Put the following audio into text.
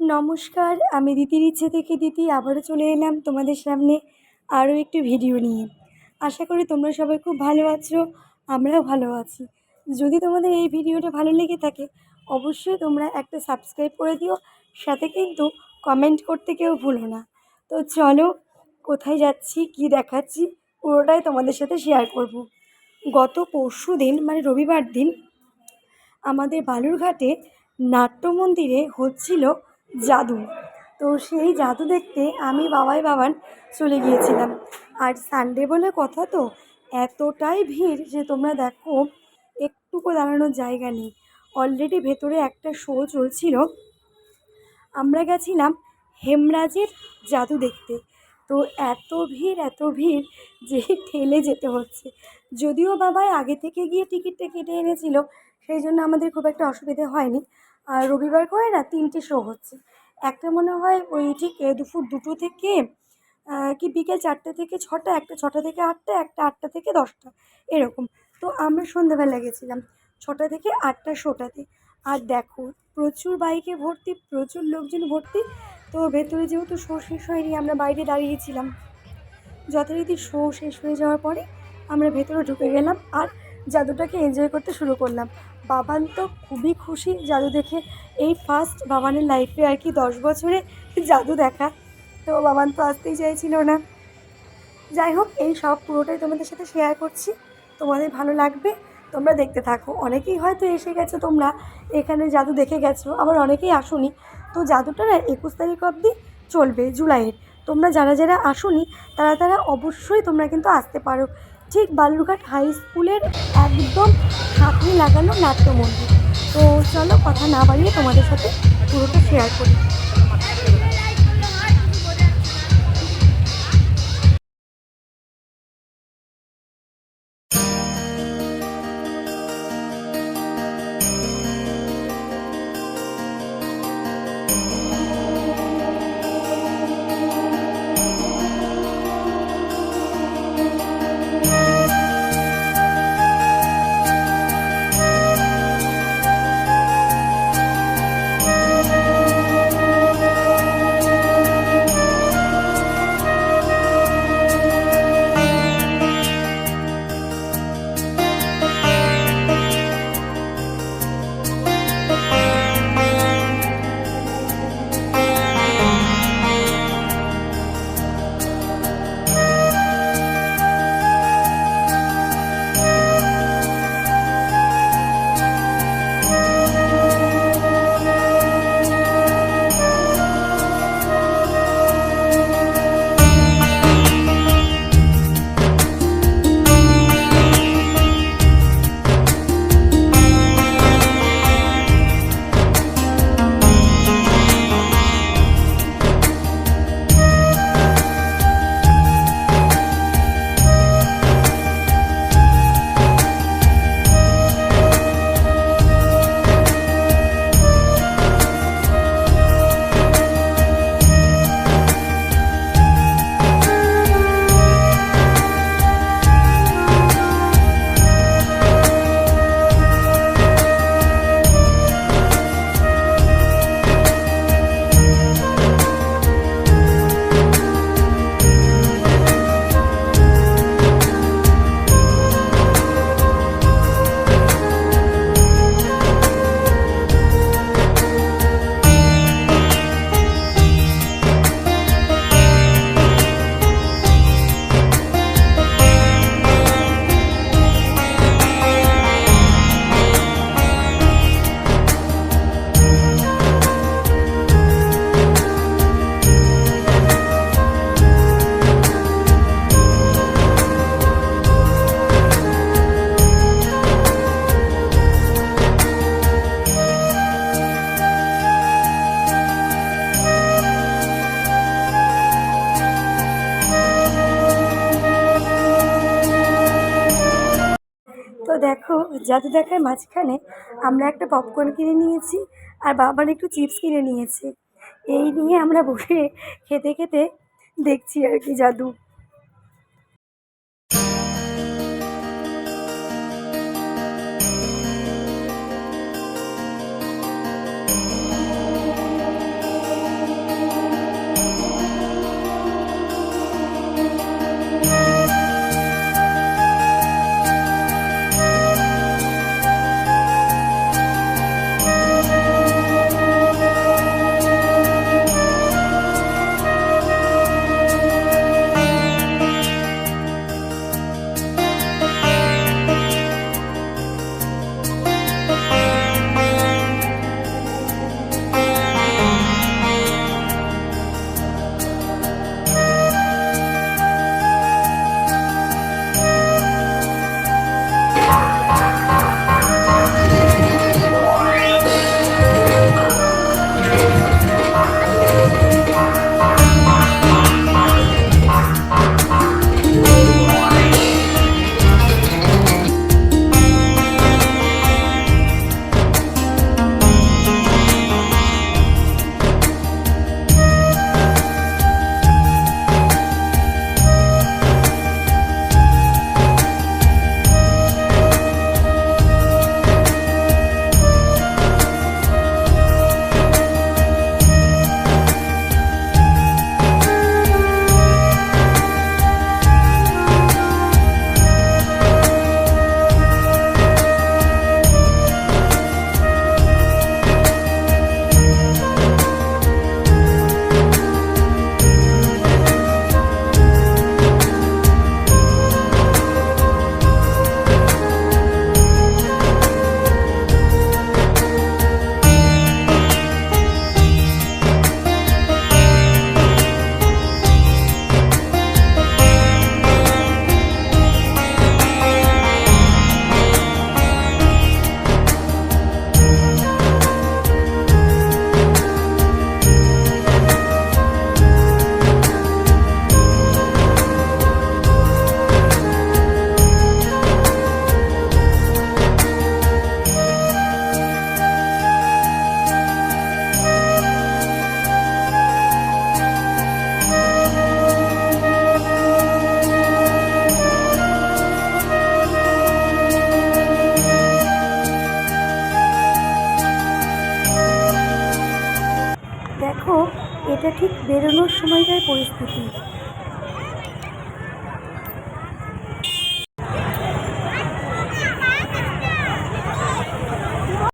নমস্কার, আমি দিদির ইচ্ছে থেকে দিদি আবারও চলে এলাম তোমাদের সামনে আরও একটি ভিডিও নিয়ে। আশা করি তোমরা সবাই খুব ভালো আছো, আমরাও ভালো আছি। যদি তোমাদের এই ভিডিওটা ভালো লেগে থাকে, অবশ্যই তোমরা একটা সাবস্ক্রাইব করে দিও, সাথে কিন্তু কমেন্ট করতে কেউ ভুলো না। তো চলো, কোথায় যাচ্ছি, কি দেখাচ্ছি, পুরোটাই তোমাদের সাথে শেয়ার করব। গত পরশু দিন মানে রবিবার দিন, আমাদের বালুরঘাটে নাট্য মন্দিরে হচ্ছিল জাদু। তো সেই জাদু দেখতে আমি বাবাই বাবান চলে গিয়েছিলাম। আর সানডে বলে কথা তো, এতটাই ভিড় যে তোমরা দেখো, একটুকু দাঁড়ানোর জায়গা নেই। অলরেডি ভেতরে একটা শো চলছিল। আমরা গেছিলাম হেমরাজের জাদু দেখতে। তো এত ভিড় এত ভিড় যে ঠেলে যেতে হচ্ছে। যদিও বাবাই আগে থেকে গিয়ে টিকিটটা কেটে এনেছিল সেই জন্য আমাদের খুব একটা অসুবিধে হয়নি। আর রবিবার করে না তিনটে শো হচ্ছে। একটা মনে হয় ওই ঠিক দুপুর দুটো থেকে কি বিকেল চারটে থেকে ছটা, একটা ছটা থেকে আটটা, একটা আটটা থেকে দশটা, এরকম। তো আমরা সন্ধ্যাবেলা গেছিলাম ছটা থেকে আটটা শোটাতে আর দেখো, প্রচুর বাইকে ভর্তি, প্রচুর লোকজন ভর্তি। তো ভেতরে যেহেতু শো শেষ হয়নি, আমরা বাইরে দাঁড়িয়েছিলাম। যথারীতি শো শেষ হয়ে যাওয়ার পরে আমরা ভেতরে ঢুকে গেলাম আর জাদুটাকে এনজয় করতে শুরু করলাম। বাবান তো খুবই খুশি জাদু দেখে। এই ফার্স্ট বাবানের লাইফে আর কি দশ বছরে জাদু দেখা। তো বাবান তো আসতেই চাইছিল না। যাই হোক, এই সব পুরোটাই তোমাদের সাথে শেয়ার করছি। তোমাদের ভালো লাগবে, তোমরা দেখতে থাকো। অনেকেই হয়তো এসে গেছো তোমরা, এখানে জাদু দেখে গেছো। আবার অনেকেই আসুনি। তো জাদুটা না একুশ তারিখ অবধি চলবে, জুলাইয়ের। তোমরা যারা যারা আসুনি, তারা তারা অবশ্যই তোমরা কিন্তু আসতে পারো। ঠিক বালুরঘাট হাই স্কুলের একদম লাগানো নাট্য মন্দির তো চলো কথা না বাড়িয়ে তোমাদের সাথে পুরোটা শেয়ার করি। দেখো, জাদু দেখার মাঝখানে আমরা একটা পপকর্ন কিনে নিয়েছি আর বাবার একটু চিপস কিনে নিয়েছি। এই নিয়ে আমরা বসে খেতে খেতে দেখছি আর কি জাদু। এটা ঠিক বেরোনোর সময়টার পরিস্থিতি।